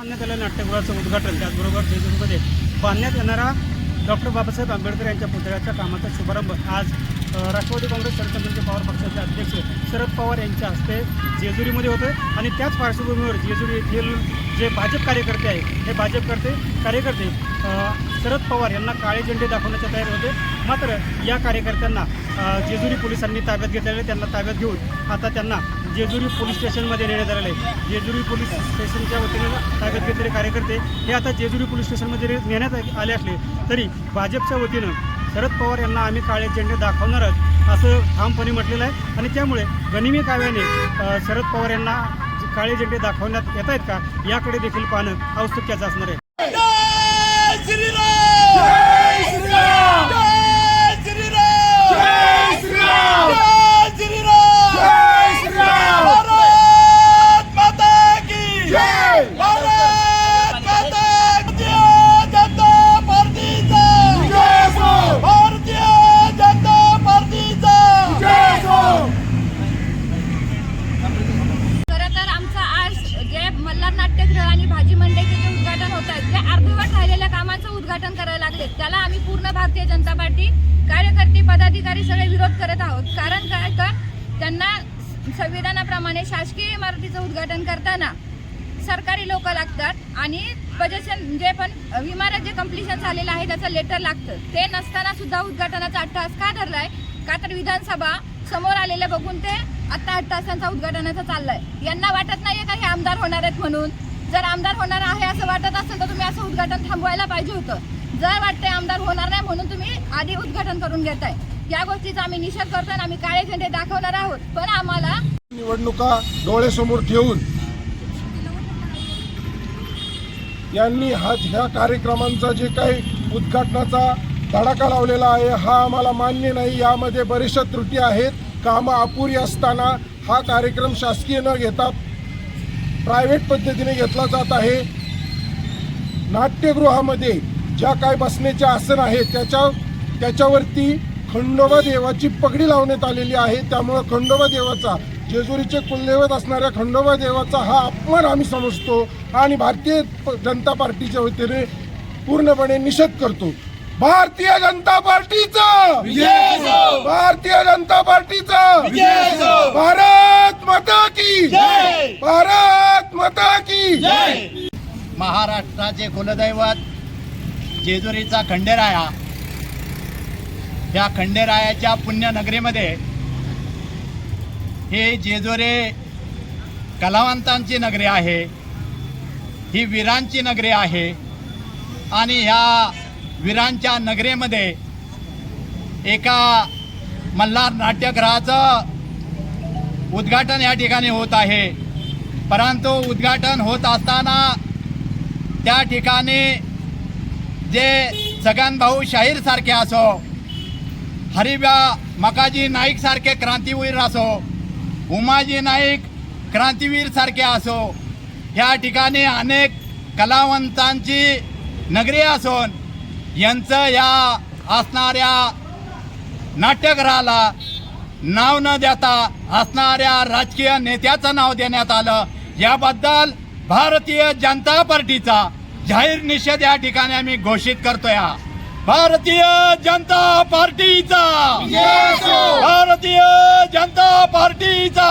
बांधण्यात आलेल्या नाट्यगृहाचं उद्घाटन त्याचबरोबर जेजुरीमध्ये बांधण्यात येणारा डॉक्टर बाबासाहेब आंबेडकर यांच्या पुतळ्याच्या कामाचा शुभारंभ. आज राष्ट्रवादी काँग्रेस शरदचंद्रचे पवार पक्षाचे अध्यक्ष शरद पवार यांच्या हस्ते जेजुरीमध्ये होते आणि त्याच पार्श्वभूमीवर जेजुरी येथील जे भाजप कार्यकर्ते आहेत हे भाजपकर्ते कार्यकर्ते शरद पवार यांना काळे झेंडे दाखवण्याच्या तयारी होते. मात्र या कार्यकर्त्यांना जेजुरी पोलिसांनी ताब्यात घेतलेले त्यांना ताब्यात घेऊन आता त्यांना जेजुरी पोलीस स्टेशनमध्ये नेण्यात आलेलं आहे. जेजुरी पोलीस स्टेशनच्या वतीनं ताकद घेतलेले कार्यकर्ते हे आता जेजुरी पोलीस स्टेशनमध्ये नेण्यात आले असले तरी भाजपच्या वतीनं शरद पवार यांना आम्ही काळे झेंडे दाखवणारच असं ठामपणे म्हटलेलं आहे. आणि त्यामुळे गनिमी काव्याने शरद पवार यांना काळे झेंडे दाखवण्यात येत आहेत का? याकडे देखील पाहणं औत्सुक्याचं असणार आहे. खरं तर आमचं आज जे मल्हार नाट्यगृह आणि भाजी मंडईचे जे उद्घाटन होत आहे जे अर्धवट राहिलेल्या कामाचं उद्घाटन करायला लागले त्याला आम्ही पूर्ण भारतीय जनता पार्टी कार्यकर्ते पदाधिकारी सगळे विरोध करत आहोत. कारण काय तर त्यांना संविधानाप्रमाणे शासकीय इमारतीचं उद्घाटन करताना सरकारी लोक लागतात आणि बजेशन जे पण इमारत जे कम्प्लिशन झालेलं आहे त्याचं लेटर लागतं. ते नसताना सुद्धा उद्घाटनाचा अट्टहास का आहे का तर विधानसभा समोर आलेले बघून ते आता तासांचा उद्घाटनाचा चाललाय. यांना वाटत नाहीये का हे आमदार होणार आहेत म्हणून? जर आमदार होणार आहे असं वाटत असेल तर तुम्ही असं उद्घाटन थांबवायला पाहिजे होतं. जर वाटते आमदार होणार नाही म्हणून तुम्ही आधी उद्घाटन करून घेताय. या गोष्टीचा आम्ही निषेध करतो आणि आम्ही काळे झेंडे दाखवणार आहोत. पण आम्हाला निवडणुका डोळ्यासमोर ठेवून यांनी हा ह्या कार्यक्रमांचा जे काही उद्घाटनाचा धडाका लावलेला आहे हा आम्हाला मान्य नाही. यामध्ये बरेचशा त्रुटी आहेत. कामं अपुरी असताना हा कार्यक्रम शासकीय न घेता प्रायव्हेट पद्धतीने घेतला जात आहे. नाट्यगृहामध्ये ज्या काय बसण्याचे आसन आहेत त्याच्या त्याच्यावरती खंडोबा देवाची पगडी लावण्यात आलेली आहे. त्यामुळं खंडोबा देवाचा जेजुरीचे कुलदैवत असणाऱ्या खंडोबा देवाचा हा अपमान आम्ही समजतो आणि भारतीय प- जनता पार्टीच्या वतीने पूर्णपणे निषेध करतो. भारतीय जनता पार्टीचा. भारतीय जनता पार्टीचा. भारत माता की. जय. भारत माता की. जय. महाराष्ट्राचे कुलदैवत जेजुरीचा खंडेराया. या खंडेरायाच्या पुण्यनगरीमध्ये हे जेजुरी कलावंतांची नगरी आहे. ही वीरांची नगरी आहे. आणि ह्या वीरांच्या नगरीमध्ये एका मल्हार नाट्यगृहाचं उद्घाटन या ठिकाणी होत आहे. परंतु उद्घाटन होत असताना त्या ठिकाणी जे सगनभाऊ शाहीरसारखे असो हरिबा मकाजी नाईकसारखे क्रांतीवीर असो उमाजी नाईक क्रांतीवीरसारखे असो या ठिकाणी अनेक कलावंतांची नगरी असून यांचं या असणाऱ्या नाट्यगृहाला नाव न देता असणाऱ्या राजकीय नेत्याचं नाव देण्यात आलं. याबद्दल भारतीय जनता पार्टीचा जाहीर निषेध या ठिकाणी आम्ही घोषित करतोय भारतीय जनता पार्टीचा. भारतीय जनता पार्टीचा.